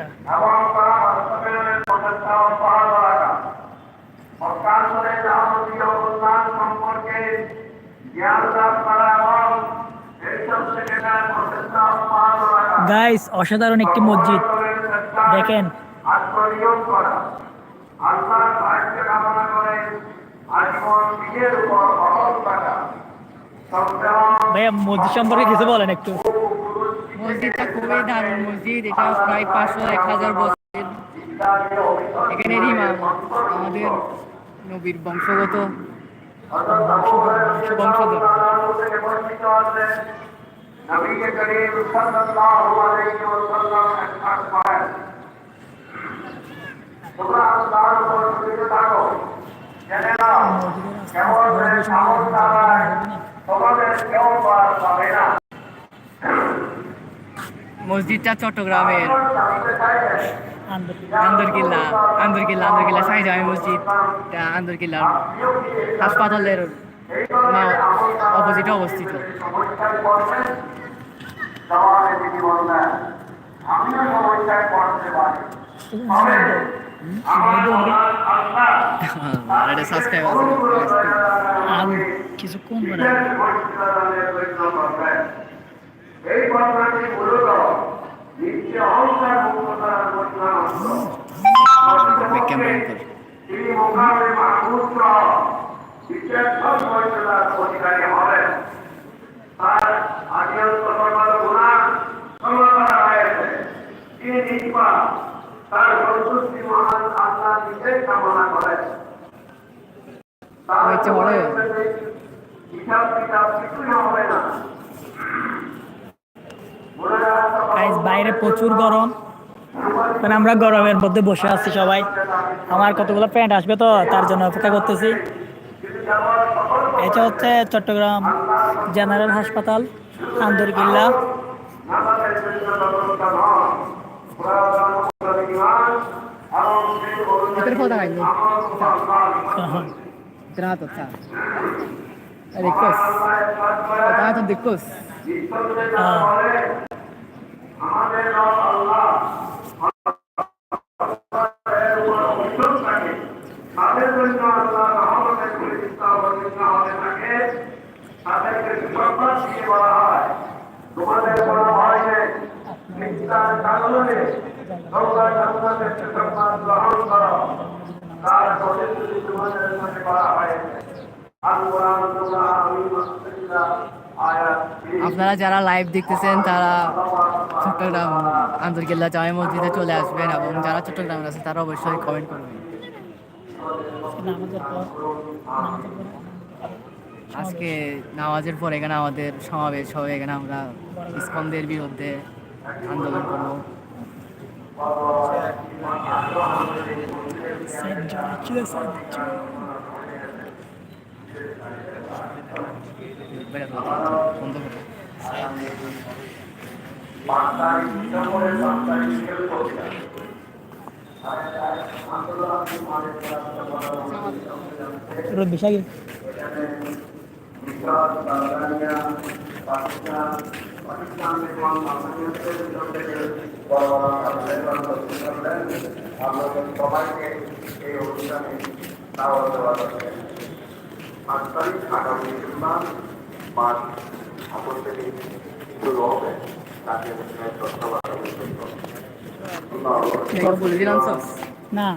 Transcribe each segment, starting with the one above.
টাকা গাইস অসাধারণ একটি মসজিদ। দেখেন। ভাইয়া মসজিদ সম্পর্কে কিছু বলেন একটু। মসজিদটা খুবই দারুণ মসজিদ। এটা প্রায় পাঁচশো এক হাজার বছর এখানে ইমাম আমাদের নবীর বংশগত বংশধর। তোমাদের কেউ না মসজিদটা চট্টগ্রামের। আন্দরকিল্লা। আন্দরকিল্লা আন্দরকিল্লা শাহজাহান মসজিদ আন্দরকিল্লার হাসপাতালের অপোজিটে অবস্থিত। কিছুক্ষণ পরে বিশেষ পরিচালনের জন্য করবেন এই ঘটনাটি মূলত নিত্য অহংকার মুক্ততার বিজ্ঞাপন মধ্যে করে। তিনি মোকামে মাহমুদ অধিকারী হবেন তার আদিয়ন্ত হয়েছে। তিনি তার সন্তুষ্টি মহান আল্লাহ নিজেই কামনা করেন। তার হিসাব কিতাব কিছুই হবে না। গাইস বাইরে প্রচুর গরম। মানে আমরা গরমের মধ্যে বসে আছি সবাই। আমার কতগুলো প্যান্ট আসবে তো তার জন্য অপেক্ষা করতেছি। এটা হচ্ছে চট্টগ্রাম জেনারেল হাসপাতাল আন্দরকিল্লা। খাইলো আমাদের রব আল্লাহ। তাদের জন্য আল্লাহ রহমতের পরিচিত অবতীর্ণ হতে থাকে। তাদেরকে সুসংবাদ দিয়ে বলা হয়। তোমাদের কোনো ভয় নেই মিথ্যার কারণে তোমরা জান্নাতের সুসংবাদ গ্রহণ করো। তার প্রতিশ্রুতি তোমাদের সাথে করা হয়েছে। আল কোরআন তোমরা আমি আয়াত আপনারা যারা লাইভ দেখতেছেন তারা চট্টগ্রাম আন্তর্কিল্লা জামে মসজিদে চলে আসবেন এবং যারা চট্টগ্রামে আছে তারা অবশ্যই কমেন্ট করবেন। আজকে নামাজের পর এখানে আমাদের সমাবেশ হবে এখানে আমরা ইস্কনদের বিরুদ্ধে আন্দোলন করব। সাজ্জা, ছিল সাজ্জা। বন্ধ করব রোদ বিশাল আপনাদের সবাইকে এই অনুষ্ঠানে দাওয়াত পাঁচ তারিখ আগামী জুম্মান মাস আপত্তি শুরু হবে তাকে না।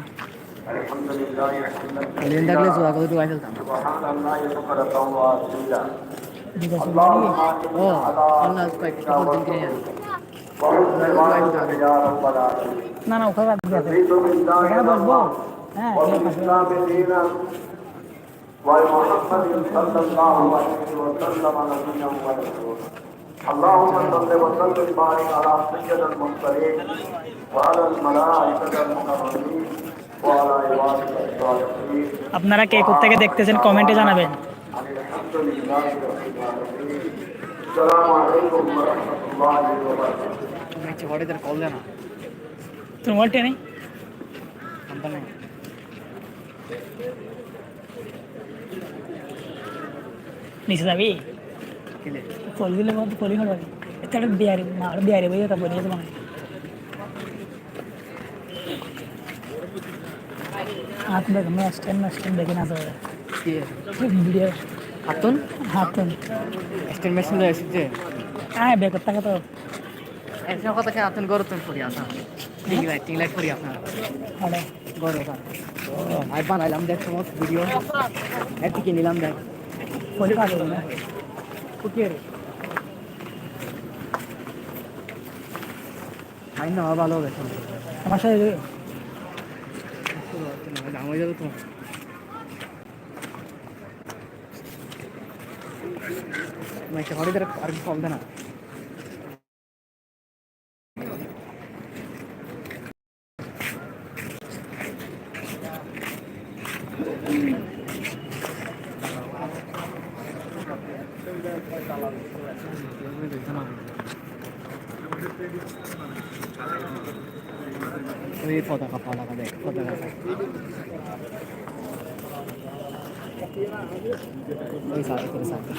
না না ওখানে বসবো হ্যাঁ। ومحمد صلى الله عليه وسلم نبيا ورسولا اللهم صل وسلم وبارك على سيد المرسلين وعلى الملائكة المقربين وعلى عبادك الصالحين আপনারা কে থেকে দেখতেছেন কমেন্টে জানাবেন الحمد لله رب العالمين السلام عليكم ورحمة الله وبركاته তুমি ইচ্ছে করে তার কল দেনা তোর মোবাইল টেনে নাম্বার নেই নিচে যাবি কেলে দিলে মতো ফলই হবে এটা একটা বিয়ারি মা বিয়ারি বই তারপর নিয়ে যাব হাত দেখ ম্যাচ টেন ম্যাচ টেন দেখে না যাবে কি ভিডিও হাতুন হাত টেন স্ট্যান্ড মেশিন লয়ে এসেছে হ্যাঁ বেকার টাকা তো একজন কথা কে হাতুন গরু তুমি করি আসা টিং লাইট টিং লাইট করি আপনার গরু আর বানাইলাম দেখ সমস্ত ভিডিও একদিকে নিলাম দেখ। ফোনে কাজ না? কুকিয়ে খাই না, ভালো হবে আমার সাথে হয়ে যাবে তো। মাইকে হরিদের আর কম না। ওই পতাকা পতাকা দেখ পতাকা ওই সাথে করে সাথে